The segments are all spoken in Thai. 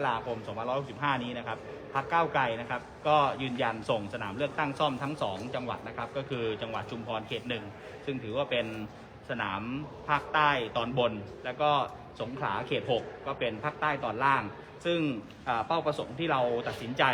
กราคม2565 นี้นะครับพรรคก้าวไกลนะครับ ก็ยืนยันส่งสนามเลือกตั้งซ่อมทั้ง 2 จังหวัดนะครับ ก็คือจังหวัดชุมพรเขตหนึ่งซึ่งถือว่าเป็นสนามภาคใต้ตอนบน แล้วก็สงขลาเขต 6 ก็เป็นภาคใต้ตอนล่าง ซึ่งเป้าประสงค์ที่เราตัดสินใจ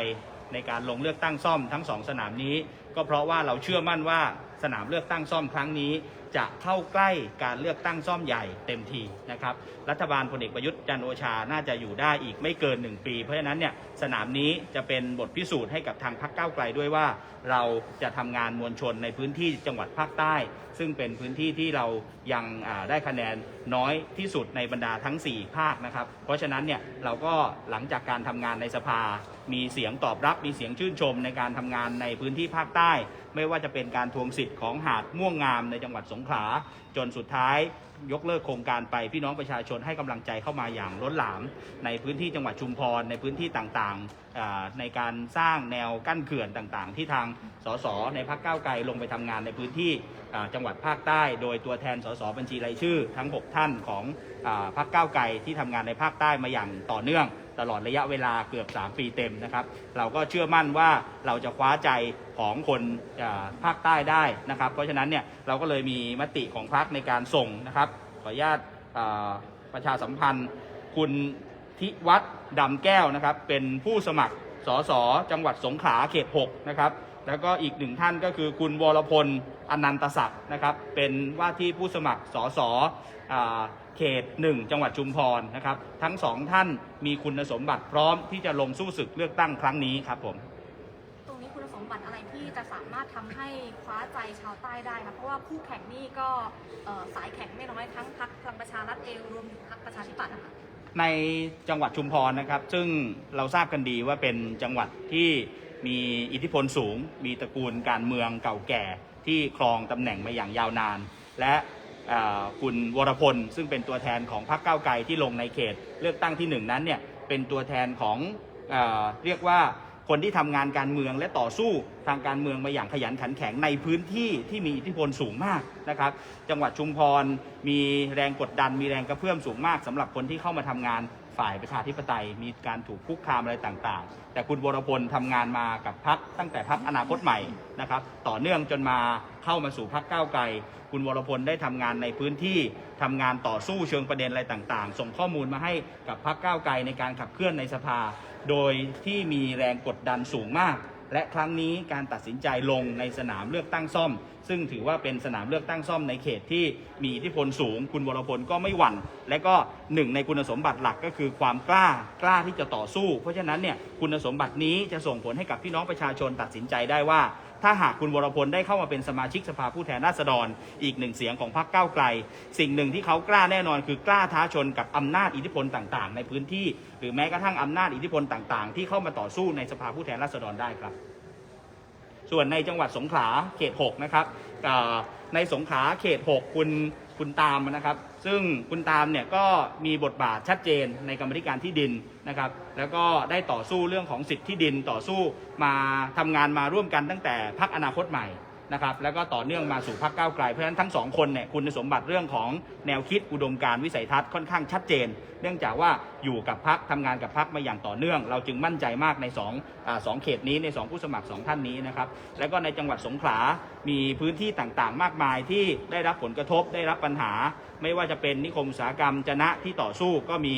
ในการลงเลือกตั้งซ่อมทั้ง 2 สนามนี้ ก็เพราะว่าเราเชื่อมั่นว่าสนามเลือกตั้งซ่อมครั้งนี้ จะเข้าใกล้การเลือกตั้งซ่อมใหญ่เต็มทีนะครับรัฐบาลพลเอกประยุทธ์จันโอชาน่าจะอยู่ได้อีกไม่เกิน 1 ปี เพราะฉะนั้นเนี่ยสนามนี้จะเป็นบทพิสูจน์ให้กับทางพรรคก้าวไกลด้วยว่า เราจะทำงานมวลชนในพื้นที่จังหวัดภาคใต้ ซึ่งเป็นพื้นที่ที่เรายังได้คะแนนน้อยที่สุดในบรรดาทั้ง 4 ภาคนะครับเพราะฉะนั้นเนี่ยเราก็หลังจากการทำงานในสภา มีเสียงตอบรับมีเสียงชื่นชมในการทำงานในพื้นที่ภาคใต้ ไม่ว่าจะเป็นการทวงสิทธิ์ของหาดม่วงงามในจังหวัดสงขลาจนสุดท้ายยกเลิกโครงการไปพี่น้องประชาชนให้กำลังใจเข้ามาอย่างล้นหลาม ในพื้นที่จังหวัดชุมพรในพื้นที่ต่างๆ ในการสร้างแนวกั้นเขื่อนต่างๆ ที่ทางสสในพรรคก้าวไกลลงไปทำงานในพื้นที่จังหวัดภาคใต้ โดยตัวแทนสสบัญชีรายชื่อ ทั้ง 6 ท่านของอพรรคก้าวไกลที่ทำงานในภาคใต้มาอย่างต่อเนื่องตลอดระยะเวลาเกือบ 3 ปีเต็มนะครับ เราก็เชื่อมั่นว่าเราจะคว้าใจของคนภาคใต้ได้นะครับ เพราะฉะนั้นเนี่ยเราก็เลยมีมติของพรรคในการส่งนะครับ ขออนุญาตประชาสัมพันธ์คุณ ทิวัฒน์ดำแก้วนะครับ เป็นผู้สมัครสสจังหวัดสงขลาเขต 6 นะครับ แล้วก็อีกหนึ่งท่านก็คือคุณวรพลอนันตศักดิ์นะครับ เป็นว่าที่ผู้สมัครสสเขต 1 จังหวัดชุมพรนะครับ ทั้งสองท่านมีคุณสมบัติพร้อมที่จะลงสู้ศึกเลือกตั้งครั้งนี้ครับผมตรงนี้คุณสมบัติอะไรที่จะสามารถทำให้คว้าใจชาวใต้ได้คะเพราะว่าคู่แข่งนี่ก็สายแข่งไม่น้อยทั้งพรรคพลังประชารัฐเองรวมถึงพรรคประชาธิปัตย์นะคะ ในจังหวัดชุมพรนะครับ ซึ่งเราทราบกันดีว่าเป็นจังหวัดที่มีอิทธิพลสูง มีตระกูลการเมืองเก่าแก่ที่ครองตำแหน่งมาอย่างยาวนาน และคุณวรพล ซึ่งเป็นตัวแทนของพรรคก้าวไกลที่ลงในเขต เลือกตั้งที่หนึ่งนั้นเนี่ยเป็นตัวแทนของอเรียกว่า คนที่ทำงานการเมืองและต่อสู้ทางการเมืองมาอย่างขยันขันแข็งในพื้นที่ที่มีอิทธิพลสูงมากนะครับ จังหวัดชุมพรมีแรงกดดัน มีแรงกระเพื่อมสูงมากสำหรับคนที่เข้ามาทำงานฝ่ายประชาธิปไตย มีการถูกคุกคามอะไรต่างๆ แต่คุณวรพลทำงานมากับพักตั้งแต่พักอนาคตใหม่นะครับ ต่อเนื่องจนมาเข้ามาสู่พักก้าวไกล คุณวรพลได้ทำงานในพื้นที่ทำงานต่อสู้เชิงประเด็นอะไรต่างๆ ส่งข้อมูลมาให้กับพักก้าวไกลในการขับเคลื่อนในสภา โดยที่มีแรงกดดันสูงมาก และครั้งนี้การตัดสินใจลงในสนามเลือกตั้งซ่อม ซึ่งถือว่าเป็นสนามเลือกตั้งซ่อมในเขตที่มีอิทธิพลสูง คุณวรพลก็ไม่หวั่น และก็หนึ่งในคุณสมบัติหลักก็คือความกล้ากล้าที่จะต่อสู้ เพราะฉะนั้นเนี่ยคุณสมบัตินี้จะส่งผลให้กับพี่น้องประชาชนตัดสินใจได้ว่า ถ้าหากคุณวรพลได้เข้ามาเป็นสมาชิกสภาผู้แทนราษฎร อีกหนึ่งเสียงของพรรคก้าวไกล สิ่งหนึ่งที่เขากล้าแน่นอนคือกล้าท้าชนกับอำนาจอิทธิพลต่างๆ ในพื้นที่ หรือแม้กระทั่งอำนาจอิทธิพลต่างๆ ที่เข้ามาต่อสู้ในสภาผู้แทนราษฎรได้ครับ ส่วนในจังหวัดสงขลาเขต 6 นะครับในสงขลาเขต 6 คุณคุณตามนะครับ ซึ่งคุณตามเนี่ยก็มีบทบาทชัดเจนในกรรมธิการที่ดินนะครับ แล้วก็ได้ต่อสู้เรื่องของสิทธิที่ดินต่อสู้มาทำงานมาร่วมกันตั้งแต่พักอนาคตใหม่นะครับแล้วก็ต่อเนื่องมาสู่พักก้าวไกล เพราะฉะนั้นทั้งสองคนเนี่ยคุณสมบัติเรื่องของแนวคิดอุดมการวิสัยทัศน์ค่อนข้างชัดเจน เนื่องจากว่า อยู่กับพักทำงานกับพักมาอย่างต่อเนื่อง เราจึงมั่นใจมากใน2องอสองเขตนี้ใน 2 ผู้สมัคร 2 ท่านนี้นะครับ แล้วก็ในจังหวัดสงขลา มีพื้นที่ต่างๆ มากมายที่ได้รับผลกระทบได้รับปัญหา ไม่ว่าจะเป็นนิคมอุตสาหกรรมจนะที่ต่อสู้ก็มี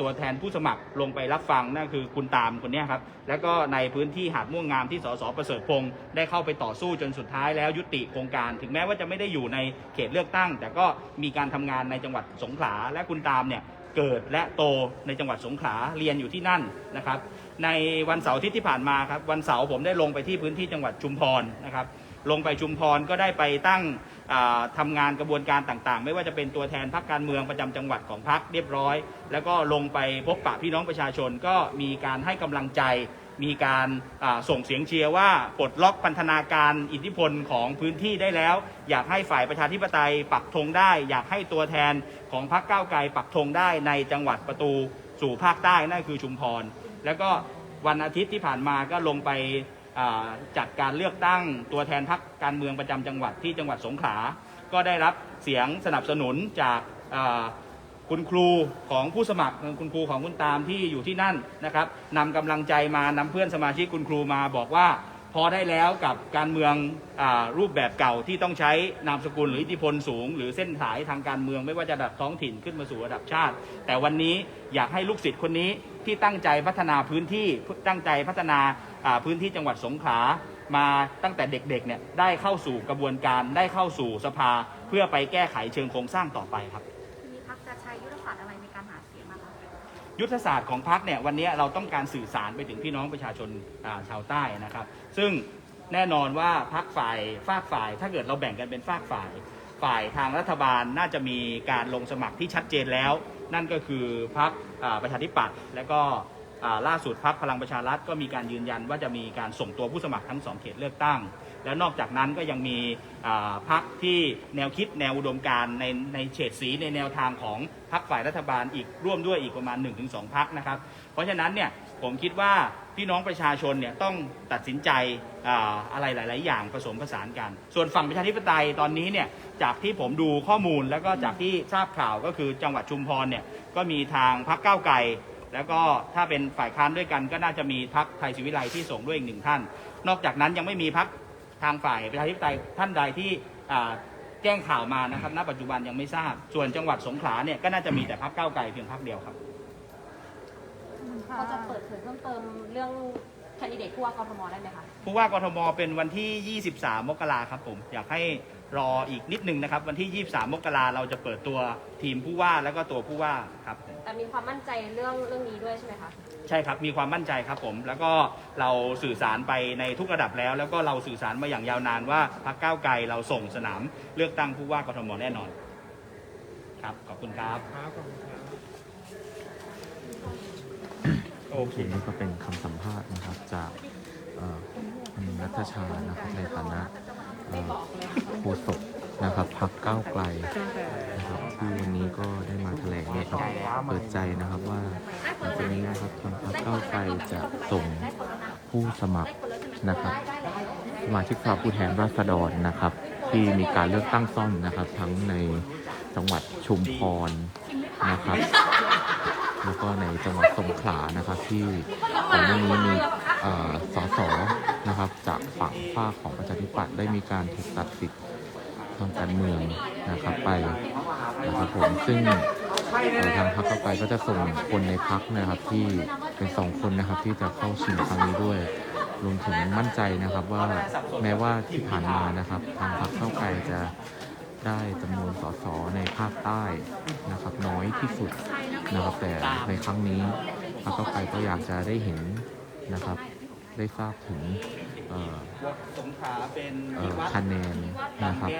ตัวแทนผู้สมัครลงไปรับฟังนั่นคือคุณตามคนเนี้ยครับแล้วก็ในพื้นที่หาดม่วงงามที่สสประเสริฐพงศ์ได้เข้าไปต่อสู้จนสุดท้ายแล้วยุติโครงการ ถึงแม้ว่าจะไม่ได้อยู่ในเขตเลือกตั้ง แต่ก็มีการทำงานในจังหวัดสงขลาและคุณตามเนี่ย เกิดและโตในจังหวัดสงขลาเรียนอยู่ที่นั่นนะครับ ในวันเสาร์ที่ที่ผ่านมาครับวันเสาร์ผมได้ลงไปที่พื้นที่จังหวัดชุมพรนะครับ ลงไปชุมพรก็ได้ไปตั้งทำทำงานกระบวนการต่างๆ ไม่ว่าจะเป็นตัวแทนพรรคการเมืองประจำจังหวัดของพรรคเรียบร้อย แล้วก็ลงไปพบปะพี่น้องประชาชนก็มีการให้กำลังใจ มีการส่งเสียงเชียร์ว่าปลดล็อกพันธนาการอิทธิพลของพื้นที่ได้แล้ว อยากให้ฝ่ายประชาธิปไตยปักธงได้ อยากให้ตัวแทนของพรรคก้าวไกลปักธงได้ในจังหวัดประตูสู่ภาคใต้นั่นคือชุมพร แล้วก็วันอาทิตย์ที่ผ่านมาก็ลงไปจัดการเลือกตั้งตัวแทนพรรคการเมืองประจำจังหวัดที่จังหวัดสงขลา ก็ได้รับเสียงสนับสนุนจาก คุณครูของผู้สมัครคุณครูของคุณตามที่อยู่ที่นั่นนะครับนำกำลังใจมานำเพื่อนสมาชิกคุณครูมาบอกว่าพอได้แล้วกับการเมืองอรูปแบบเก่าที่ต้องใช้นามสกุลหรืออิทธิพลสูง หรือเส้นสายทางการเมืองไม่ว่าจะระดับท้องถิ่นขึ้นมาสู่ระดับชาติ แต่วันนี้อยากให้ลูกศิษย์คนนี้ที่ตั้งใจพัฒนาพื้นที่ตั้งใจพัฒนาอ่าพื้นที่จังหวัดสงขลามาตั้งแต่เด็กๆเนี่ยได้เข้าสู่กระบวนการได้เข้าสู่สภาเพื่อไปแก้ไขเชิงโครงสร้างต่อไปครับ ยุทธศาสตร์ของพรรคเนี่ยวันนี้เราต้องการสื่อสารไปถึงพี่น้องประชาชนาชาวใต้นะครับ ซึ่งแน่นอนว่าพรรคฝ่ายฝากฝ่าย ถ้าเกิดเราแบ่งกันเป็นฝากฝ่าย ฝ่ายทางรัฐบาลน่าจะมีการลงสมัครที่ชัดเจนแล้ว นั่นก็คือพรรคประชาธิปัตย์และก็ล่าสุดพรรคพลังประชารัฐก็มีการยืนยันว่าจะมีการส่งตัวผู้สมัครทั้งสองเขตเลือกตั้ง แล้วนอกจากนั้นก็ยังมีพรรคที่แนวคิดแนวอุดมการในในเฉดสีในแนวทางของพรรคฝ่ายรัฐบาลอีกร่วมด้วยอีกประมาณ 1-2พรรคนะครับ เพราะฉะนั้นเนี่ยผมคิดว่าพี่น้องประชาชนเนี่ยต้องตัดสินใจออะไรหลาย ๆ อย่างผสมผสานกัน ส่วนฝั่งประชาธิปไตยตอนนี้เนี่ยจากที่ผมดูข้อมูลแล้วก็จากที่ทราบข่าวก็คือจังหวัดชุมพรเนี่ยก็มีทางพรรคก้าวไกลแล้วก็ถ้าเป็นฝ่ายค้านด้วยกันก็น่าจะมีพรรคไทยศิวิไลที่ส่งด้วยอีกหนึ่งท่าน นอกจากนั้นยังไม่มีพรรค ทางฝ่ายประชาธิปไตยท่านใดที่อ่าแจ้งข่าวมานะครับ ณ ปัจจุบันยังไม่ทราบ ส่วนจังหวัดสงขลาเนี่ยก็น่าจะมีแต่พรรคก้าวไกลเพียงพรรคเดียวครับ เขาจะเปิดเผยเพิ่มเติมเรื่องแคนดิเดตผู้ว่ากทมได้ไหมคะ ผู้ว่ากทมเป็นวันที่ 23 มกราครับผม อยากให้ รออีกนิดนึงนะครับ วันที่ 23 มกราเราจะเปิดตัวทีมผู้ว่าแล้วก็ตัวผู้ว่าครับผมแต่มีความมั่นใจเรื่องเรื่องนี้ด้วยใช่ไหมคะ ใช่ครับมีความมั่นใจครับผม แล้วก็เราสื่อสารไปในทุกระดับแล้ว แล้วก็เราสื่อสารมาอย่างยาวนานว่าพรรคก้าวไกลเราส่งสนามเลือกตั้งผู้ว่ากทมแน่นอนครับขอบคุณครับโอโอเคเค นี่ก็เป็นคำสัมภาษณ์นะครับจากเอ่อคุณนัทชานะครับในฐานะเอ่อ โฆษกนะครับพักก้าวไกลนะครับที่วันนี้ก็ได้มาแถลงเนี่ยครับเปิดใจนะครับว่าหลังจากนี้นะครับทางพักก้าวไกลจะส่งผู้สมัครนะครับ สมาชิกสภาผู้แทนราษฎรนะครับ ที่มีการเลือกตั้งซ่อมนะครับ ทั้งในจังหวัดชุมพรนะครับ แล้วก็ในจังหวัดสงขลานะครับที่ก่อนหน้านี้มีเอ่อ สสนะครับจากฝั่งฝ้าของประชาธิปัตย์ได้มีการถูกตัดสิทธิ์ทางการเมืองนะครับไปนะครับผมซึ่งทางพรรคก้าไกลก็จะส่งคนในพรรคนะครับที่เป็นสองคนนะครับที่จะเข้าชิงครั้งนี้ด้วยรวมถึงมั่นใจนะครับว่าแม้ว่าที่ผ่านมานะครับ ทางพรรคก้าไกลจะได้จำนวนสสในภาคใต้นะครับ น้อยที่สุดนะครับแต่ในครั้งนี้พรรคก้าไกลก็อยากจะได้เห็น นะครับ ได้ทราบถึงเอ่อสงขลาเป็นเอ่อคะแนนนะครับ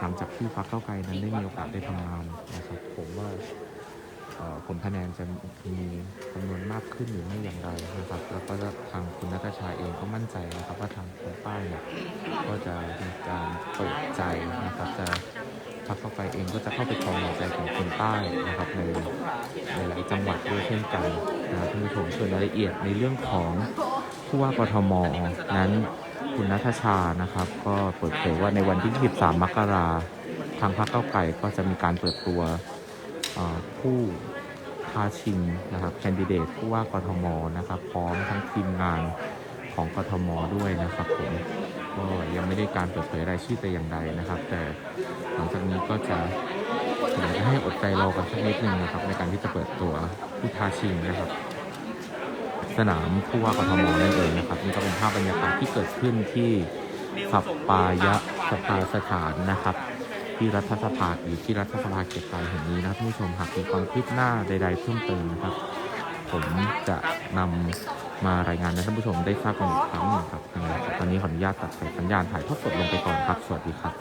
หลังจากที่พรรคเก้าวไกลนั้นได้มีโอกาสได้ทำงานนะครับ ผมว่าเอ่อผลคะแนนจะมีจำนวนมากขึ้นหรือไม่อย่างไรนะครับ แล้วก็ทางคุณนัทชาเองก็มั่นใจนะครับ ว่าทางคนใต้เนี่ยก็จะมีการเปิดใจนะครับ จะพรรคเก้าวไกลเองก็จะเข้าไปครองหัวใจของคนใต้นะครับในในหลายจังหวัดด้วยเช่นกัน นะครับท่านผู้ชมส่วนรายละเอียดในเรื่องของผู้ว่ากทมนั้นคุณนัทชานะครับ ก็เปิดเผยว่าในวันที่ 23 มกราทางพรรคเก้าไก่ก็จะมีการเปิดตัวผู้ท้าชิงนะครับแคนดิเดตผู้ว่ากทมนะครับ พร้อมทั้งทีมงาน ของกทมด้วยนะครับผมก็ยังไม่ได้การเปิดเผยรายชื่อแต่อย่างใดนะครับ แต่หลังจากนี้ก็จะอยากจะให้อดใจรอกันสักนิดนึงนะครับ ในการที่จะเปิดตัวผู้ท้าชิงนะครับ สนามผู้ว่ากทมนั่นเองนะครับนี่ก็เป็นภาพบรรยากาศที่เกิดขึ้นที่สัปปายะสภาสถานนะครับ ที่รัฐสภาหรือที่รัฐสภาเขตปลายแห่งนี้นะครับท่านผู้ชมหากมีความคืบหน้าใด ๆ เพิ่มเติมนะครับ ผมจะนำ มารายงานให้ท่านผู้ชมได้ทราบกันอีกครั้งหนึ่งครับยังไงครับตอนนี้ขออนุญาตตัดสายสัญญาณถ่ายทอดสดลงไปก่อนครับ สวัสดีครับ